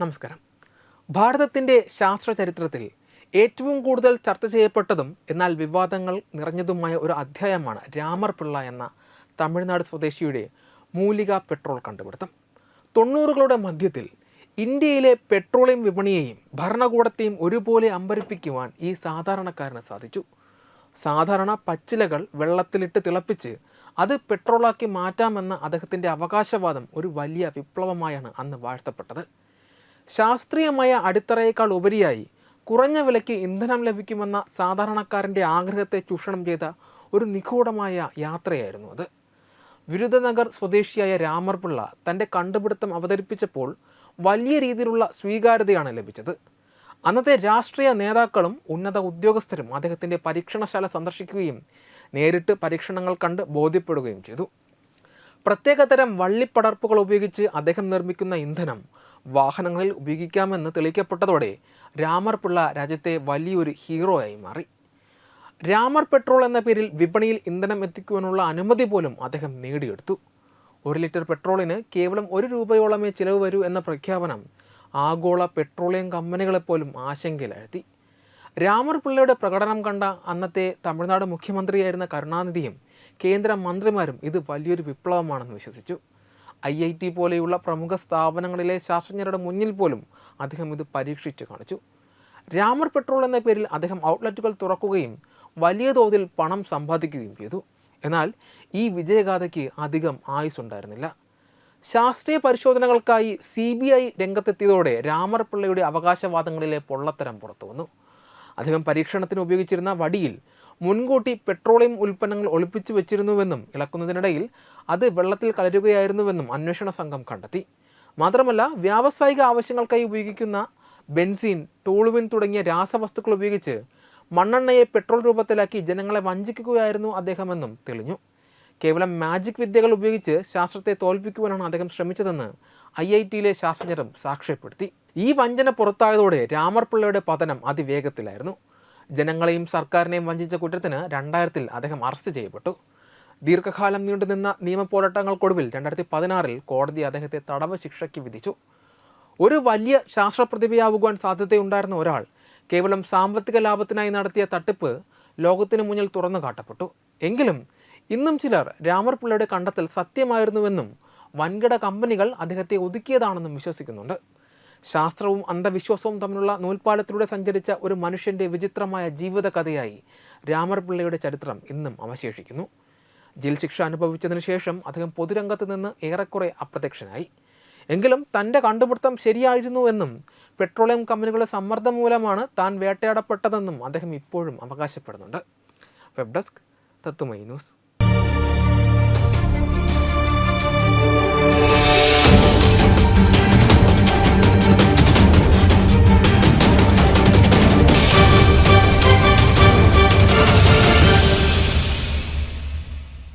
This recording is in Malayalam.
നമസ്കാരം. ഭാരതത്തിന്റെ ശാസ്ത്ര ചരിത്രത്തിൽ ഏറ്റവും കൂടുതൽ ചർച്ച ചെയ്യപ്പെട്ടതും എന്നാൽ വിവാദങ്ങൾ നിറഞ്ഞതുമായ ഒരു അധ്യായമാണ് രാമർ പിള്ള എന്ന തമിഴ്നാട് സ്വദേശിയുടെ മൂലിക പെട്രോൾ കണ്ടുപിടുത്തം. തൊണ്ണൂറുകളുടെ മധ്യത്തിൽ ഇന്ത്യയിലെ പെട്രോളിയം വിപണിയെയും ഭരണകൂടത്തെയും ഒരുപോലെ അമ്പരിപ്പിക്കുവാൻ ഈ സാധാരണക്കാരന് സാധിച്ചു. സാധാരണ പച്ചിലകൾ വെള്ളത്തിലിട്ട് തിളപ്പിച്ച് അത് പെട്രോളാക്കി മാറ്റാമെന്ന അദ്ദേഹത്തിന്റെ അവകാശവാദം ഒരു വലിയ വിപ്ലവമായാണ് അന്ന് വാഴ്ത്തപ്പെട്ടത്. ശാസ്ത്രീയമായ അടിത്തറയേക്കാൾ ഉപരിയായി കുറഞ്ഞ വിലയ്ക്ക് ഇന്ധനം ലഭിക്കുമെന്ന സാധാരണക്കാരന്റെ ആഗ്രഹത്തെ ചൂഷണം ചെയ്ത ഒരു നിഗൂഢമായ യാത്രയായിരുന്നു അത്. വിരുദ്ധനഗർ സ്വദേശിയായ രാമർപിള്ള തന്റെ കണ്ടുപിടുത്തം അവതരിപ്പിച്ചപ്പോൾ വലിയ രീതിയിലുള്ള സ്വീകാര്യതയാണ് ലഭിച്ചത്. അന്നത്തെ രാഷ്ട്രീയ നേതാക്കളും ഉന്നത ഉദ്യോഗസ്ഥരും അദ്ദേഹത്തിന്റെ പരീക്ഷണശാല സന്ദർശിക്കുകയും നേരിട്ട് പരീക്ഷണങ്ങൾ കണ്ട് ബോധ്യപ്പെടുകയും ചെയ്തു. പ്രത്യേകതരം വള്ളിപ്പടർപ്പുകൾ ഉപയോഗിച്ച് അദ്ദേഹം നിർമ്മിക്കുന്ന ഇന്ധനം വാഹനങ്ങളിൽ ഉപയോഗിക്കാമെന്ന് തെളിയിക്കപ്പെട്ടതോടെ രാമർ പിള്ള രാജ്യത്തെ വലിയൊരു ഹീറോയായി മാറി. രാമർ പെട്രോൾ എന്ന പേരിൽ വിപണിയിൽ ഇന്ധനം എത്തിക്കുവാനുള്ള അനുമതി പോലും അദ്ദേഹം നേടിയെടുത്തു. ഒരു ലിറ്റർ പെട്രോളിന് കേവലം ഒരു രൂപയോളമേ ചിലവ് വരൂ എന്ന പ്രഖ്യാപനം ആഗോള പെട്രോളിയം കമ്പനികളെപ്പോലും ആശങ്കയിലാഴ്ത്തി. രാമർ പിള്ളയുടെ പ്രകടനം കണ്ട അന്നത്തെ തമിഴ്നാട് മുഖ്യമന്ത്രിയായിരുന്ന കരുണാനിധിയും കേന്ദ്ര മന്ത്രിമാരും ഇത് വലിയൊരു വിപ്ലവമാണെന്ന് വിശ്വസിച്ചു. ഐ ഐ ടി പോലെയുള്ള പ്രമുഖ സ്ഥാപനങ്ങളിലെ ശാസ്ത്രജ്ഞരുടെ മുന്നിൽ പോലും അദ്ദേഹം ഇത് പരീക്ഷിച്ച് കാണിച്ചു. രാമർ പെട്രോൾ എന്ന പേരിൽ അദ്ദേഹം ഔട്ട്ലെറ്റുകൾ തുറക്കുകയും വലിയ തോതിൽ പണം സമ്പാദിക്കുകയും ചെയ്തു. എന്നാൽ ഈ വിജയഗാഥയ്ക്ക് അധികം ആയുസ്സുണ്ടായിരുന്നില്ല. ശാസ്ത്രീയ പരിശോധനകൾക്കായി സി ബി ഐ രംഗത്തെത്തിയതോടെ രാമർ പിള്ളയുടെ അവകാശവാദങ്ങളിലെ പൊള്ളത്തരം പുറത്തു വന്നു അദ്ദേഹം പരീക്ഷണത്തിന് ഉപയോഗിച്ചിരുന്ന വടിയിൽ മുൻകൂട്ടി പെട്രോളിയം ഉൽപ്പന്നങ്ങൾ ഒളിപ്പിച്ചു വെച്ചിരുന്നുവെന്നും ഇളക്കുന്നതിനിടയിൽ അത് വെള്ളത്തിൽ കലരുകയായിരുന്നുവെന്നും അന്വേഷണ സംഘം കണ്ടെത്തി. മാത്രമല്ല വ്യാവസായിക ആവശ്യങ്ങൾക്കായി ഉപയോഗിക്കുന്ന ബെൻസീൻ ടോളുവിൻ തുടങ്ങിയ രാസവസ്തുക്കൾ ഉപയോഗിച്ച് മണ്ണെണ്ണയെ പെട്രോൾ രൂപത്തിലാക്കി ജനങ്ങളെ വഞ്ചിക്കുകയായിരുന്നു അദ്ദേഹമെന്നും തെളിഞ്ഞു. കേവലം മാജിക് വിദ്യകൾ ഉപയോഗിച്ച് ശാസ്ത്രത്തെ തോൽപ്പിക്കുവാനാണ് അദ്ദേഹം ശ്രമിച്ചതെന്ന് ഐ ഐ ടിയിലെ ശാസ്ത്രജ്ഞരും സാക്ഷ്യപ്പെടുത്തി. ഈ വഞ്ചന പുറത്തായതോടെ രാമർപിള്ളയുടെ പതനം അതിവേഗത്തിലായിരുന്നു. ജനങ്ങളെയും സർക്കാരിനെയും വഞ്ചിച്ച കുറ്റത്തിന് രണ്ടായിരത്തിൽ അദ്ദേഹം അറസ്റ്റ് ചെയ്യപ്പെട്ടു. ദീർഘകാലം നീണ്ടുനിന്ന നിയമ പോരാട്ടങ്ങൾക്കൊടുവിൽ രണ്ടായിരത്തി പതിനാറിൽ കോടതി അദ്ദേഹത്തെ തടവ് ശിക്ഷയ്ക്ക് വിധിച്ചു. ഒരു വലിയ ശാസ്ത്രപ്രതിഭയാവുവാൻ സാധ്യതയുണ്ടായിരുന്ന ഒരാൾ കേവലം സാമ്പത്തിക ലാഭത്തിനായി നടത്തിയ തട്ടിപ്പ് ലോകത്തിന് മുന്നിൽ തുറന്നു കാട്ടപ്പെട്ടു. എങ്കിലും ഇന്നും ചിലർ രാമർപിള്ളയുടെ കണ്ടെത്തൽ സത്യമായിരുന്നുവെന്നും വൻകിട കമ്പനികൾ അദ്ദേഹത്തെ ഒതുക്കിയതാണെന്നും വിശ്വസിക്കുന്നുണ്ട്. ശാസ്ത്രവും അന്ധവിശ്വാസവും തമ്മിലുള്ള നൂൽപ്പാലത്തിലൂടെ സഞ്ചരിച്ച ഒരു മനുഷ്യന്റെ വിചിത്രമായ ജീവിതകഥയായി രാമർപിള്ളയുടെ ചരിത്രം ഇന്നും അവശേഷിക്കുന്നു. ജയിൽ ശിക്ഷ അനുഭവിച്ചതിന് ശേഷം അദ്ദേഹം പൊതുരംഗത്ത് നിന്ന് ഏറെക്കുറെ അപ്രത്യക്ഷനായി. എങ്കിലും തന്റെ കണ്ടുപിടുത്തം ശരിയായിരുന്നു എന്നും പെട്രോളിയം കമ്പനികളുടെ സമ്മർദ്ദം മൂലമാണ് താൻ വേട്ടയാടപ്പെട്ടതെന്നും അദ്ദേഹം ഇപ്പോഴും അവകാശപ്പെടുന്നുണ്ട്. Web desk news.